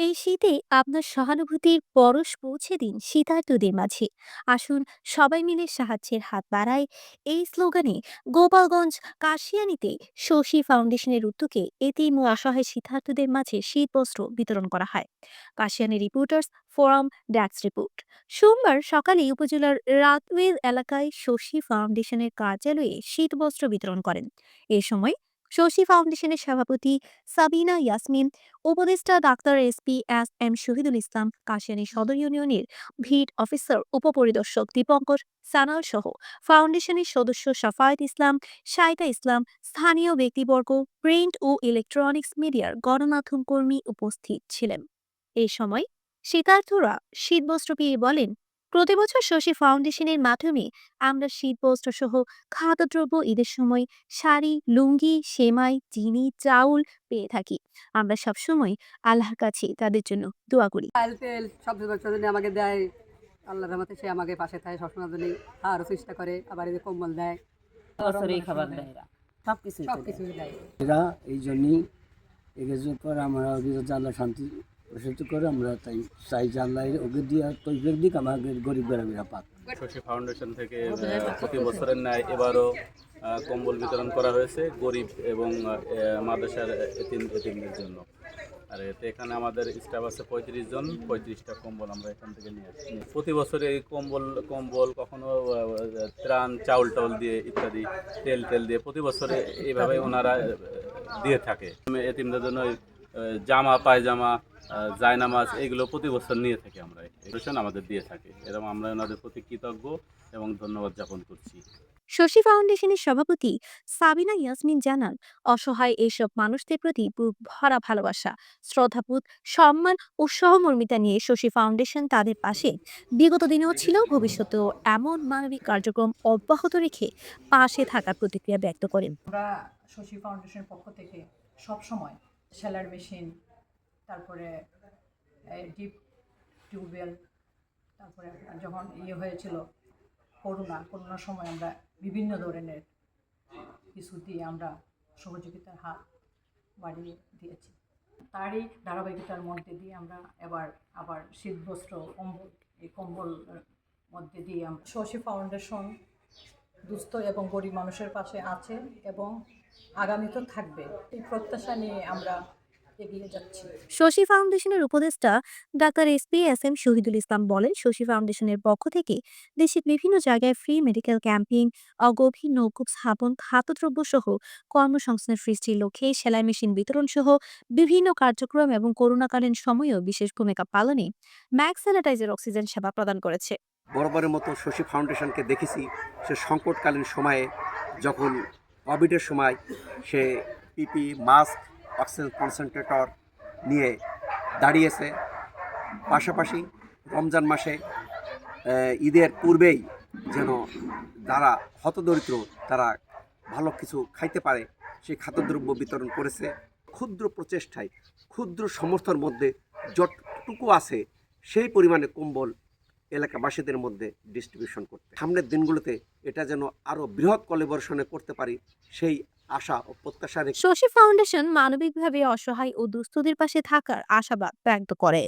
এই শীতে আপনার সহানুভূতির পরশ পৌঁছে দিন শীতার্তদের মাঝে। আসুন সবাই মিলে সাহায্যের হাত বাড়ায়। এই স্লোগানে গোপালগঞ্জ কাশিয়ানিতে শশী ফাউন্ডেশনের উদ্যোগে এতিম ও অসহায় শীতার্তদের মাঝে শীতবস্ত্র বিতরণ করা হয়। কাশিয়ানি রিপোর্টার্স ফোরাম ড্যাক্স রিপোর্ট। সোমবার সকালে উপজেলার রাতওয়েল এলাকায় শশী ফাউন্ডেশনের কার্যালয়ে শীতবস্ত্র বিতরণ করেন। এ সময় শশী ফাউন্ডেশনের সভাপতি সাবিনা ইয়াসমিন উপদেষ্টা doctor SP S M Shahidul Islam, Kashiani সদর ইউনিয়নের ভিট অফিসার, উপপরিদর্শক দীপঙ্কর সানাল সহ ফাউন্ডেশনের সদস্য সাফায়েত ইসলাম শাইতা ইসলাম, স্থানীয় ব্যক্তিবর্গ, প্রিন্ট ও ইলেকট্রনিক্স মিডিয়ার গণমাধ্যম কর্মী উপস্থিত ছিলেন। এই সময় শীতার্থরা শীতবস্ত্র পেয়ে বলেন প্রতি বছর শশী ফাউন্ডেশনের মাধ্যমে আমরা শীতবস্ত্র সহ খাদ্যদ্রব্য ঈদের সময় শাড়ি লুঙ্গি সেমাই চিনি চাউল পেয়ে থাকি। আমরা সবসময় আল্লাহর কাছে তাদের জন্য দোয়া করি। তেল সব জন্য আমাকে দেয়। আল্লাহ রহমতে সে আমাকে পাশে থাকে সবসময় জন্য আরও চেষ্টা করে আবার এই কম্বল দেয়। খাবার দেয় সব কিছু সব কিছুই দেয়। এই জন্যই পর আমরা অভিযোগ আল্লাহ শান্তি প্রসিদ্ধ করে, আমরা তাই চাই আল্লাহ ওকে দিয়ে তৈফের দিক আমাদের গরিব গরিবরা পাক। শশী ফাউন্ডেশন থেকে প্রতি বছরের ন্যায় এবারও কম্বল বিতরণ করা হয়েছে গরিব এবং মাদ্রাসার এতিমদের জন্য। আর এতে এখানে আমাদের স্টাফ আছে পঁয়ত্রিশ জন, পঁয়ত্রিশটা কম্বল আমরা এখান থেকে নিয়ে আসছি। প্রতি বছরে এই কম্বল কম্বল কখনো ত্রাণ, চাউল টাউল দিয়ে ইত্যাদি, তেল তেল দিয়ে প্রতি বছরে এইভাবে ওনারা দিয়ে থাকে। এতিমদের জন্য জামা, পায়জামা জায়নামাজ এগুলো প্রতি বছর নিয়ে থাকি আমরা। এই আমাদের দিয়ে থাকে। এরকম আমরা ওনাদের প্রতি কৃতজ্ঞ এবং ধন্যবাদ জ্ঞাপন করছি। শশী ফাউন্ডেশনের সভাপতি সাবিনা ইয়াসমিন জানান অসহায় এইসব মানুষদের প্রতি বুক ভরা ভালোবাসা শ্রদ্ধাবোধ সম্মান ও সহমর্মিতা নিয়ে শশী ফাউন্ডেশন তাদের পাশে বিগত দিনেও ছিল। ভবিষ্যতেও এমন মানবিক কার্যক্রম অব্যাহত রেখে পাশে থাকার প্রতিক্রিয়া ব্যক্ত করেন। আমরা শশী ফাউন্ডেশনের পক্ষ থেকে সব সময় সেলার মেশিন তারপরে ডিপ টিউবওয়েল তারপরে যখন ইয়ে হয়েছিল করোনা করোনার সময় আমরা বিভিন্ন ধরনের কিছু দিয়ে আমরা সহযোগিতার হাত বাড়িয়ে দিয়েছি। তারই ধারাবাহিকতার মধ্যে দিয়ে আমরা এবার আবার শীতবস্ত্র, কম্বল, এই কম্বল মধ্যে দিয়ে আমরা শশী ফাউন্ডেশন দুস্থ এবং গরিব মানুষের পাশে আছে এবং আগামীতেও থাকবে। এই প্রত্যাশা নিয়ে আমরা শশী ফাউন্ডেশনের উপদেষ্টা doctor S P S M Shahidul Islam বলেন, শশী ফাউন্ডেশনের পক্ষ থেকে দেশের বিভিন্ন জায়গায় ফ্রি মেডিকেল ক্যাম্পিং, অগভীর নৌকূপ স্থাপন, খাদ্যদ্রব্য সহ কর্মসংস্থান সৃষ্টির লক্ষ্যে সেলাই মেশিন বিতরণ সহ বিভিন্ন কার্যক্রম এবং করোনাকালীন সময়েও বিশেষ ভূমিকা পালনে ম্যাক্স স্যানিটাইজার অক্সিজেন সেবা প্রদান করেছে। বরাবরের মতো শশী ফাউন্ডেশনকে দেখেছি, সে সংকটকালীন সময়ে যখন কোভিডের সময় সে পিপি, মাস্ক অক্সিজেন কনসেন্ট্রেটর নিয়ে দাঁড়িয়েছে। পাশাপাশি রমজান মাসে ঈদের পূর্বেই যেন যারা হতদরিদ্র, তারা ভালো কিছু খাইতে পারে, সেই খাদ্যদ্রব্য বিতরণ করেছে। ক্ষুদ্র প্রচেষ্টায়, ক্ষুদ্র সমর্থর মধ্যে যতটুকু আছে, সেই পরিমাণে কম্বল এলাকাবাসীদের মধ্যে ডিস্ট্রিবিউশন করতে। সামনের দিনগুলোতে এটা যেন আরও বৃহৎ কলেবরেশনে করতে পারি, সেই আশা ও প্রত্যাশা শশী ফাউন্ডেশন মানবিকভাবে অসহায় ও দুস্থদের পাশে থাকার আশাবাদ ব্যক্ত করে।